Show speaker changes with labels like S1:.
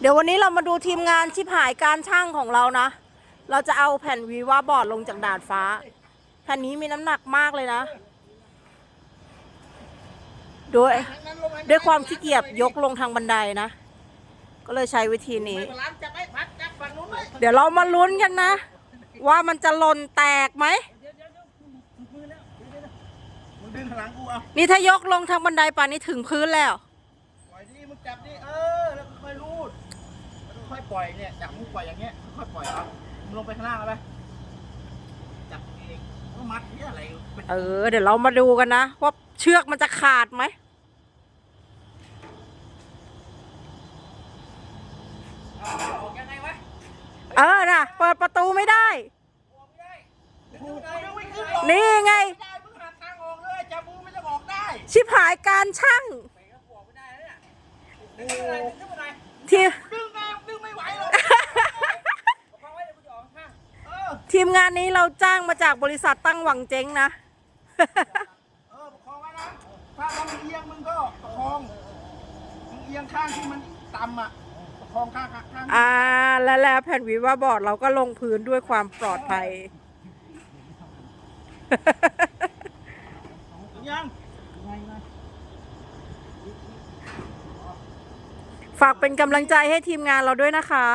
S1: เดี๋ยววันนี้เรามาดูทีมงานชิบหายการช่างของเรานะ เราจะเอาแผ่นวีว่าบอร์ดลงจากดาดฟ้า แผ่นนี้มีน้ำหนักมากเลยนะโดยด้วยความขี้เกียจยกลงทางบันไดนะ ก็เลยใช้วิธีนี้
S2: เดี๋
S1: ยวเรามาลุ้นกันนะ ว่ามันจะหล่นแตกไหมนี่ถ้ายกลงทางบันไดป่านนี้ถึงพื้นแล้ว
S2: ปล่อยดิมึงจับดิเออ แล้วค่อยรูดแล้วค่อยปล่อยเนี่ยจับมึงปล่อยอย่างเงี้ยค่อยปล่อยเอามึงลงไปข้างล่างเอาไปจับเองก็มัดเนี่ยอะไรเป็น
S1: เออ เดี๋ยวเรามาดูกันนะ ว่าเชือกมันจะขาดไหม
S2: ออกยังไงวะ
S1: เออนะเปิดประตูไม่ได้
S2: ออกไม่ได้กูยังไม่ขึ้นหรอก
S1: นี่ไง
S2: ไม่ได้มึงหาทางออกเลยจับมือไม่จะออกได้
S1: ชิบหายการช่าง
S2: ไป
S1: ทีม
S2: ดึงไงดึงไม่ไหวหรอกฟังไว้เดี๋ยวกูจะออกข้างเออ
S1: ทีมงานนี้เราจ้างมาจากบริษัทตั้งหวังเจ๊งนะ
S2: เออประคองไว้นะ ถ้ามันเอียงมึงก็ประคอง มึงเอียงข้างที่มันต่ำอะ ประคองข้างข้างข้าง
S1: อ่า และแล้วแผ่นวิว่าบอร์ดเราก็ลงพื้นด้วยความปลอดภัย
S2: ยัง
S1: ฝากเป็นกำลังใจให้ทีมงานเราด้วยนะคะ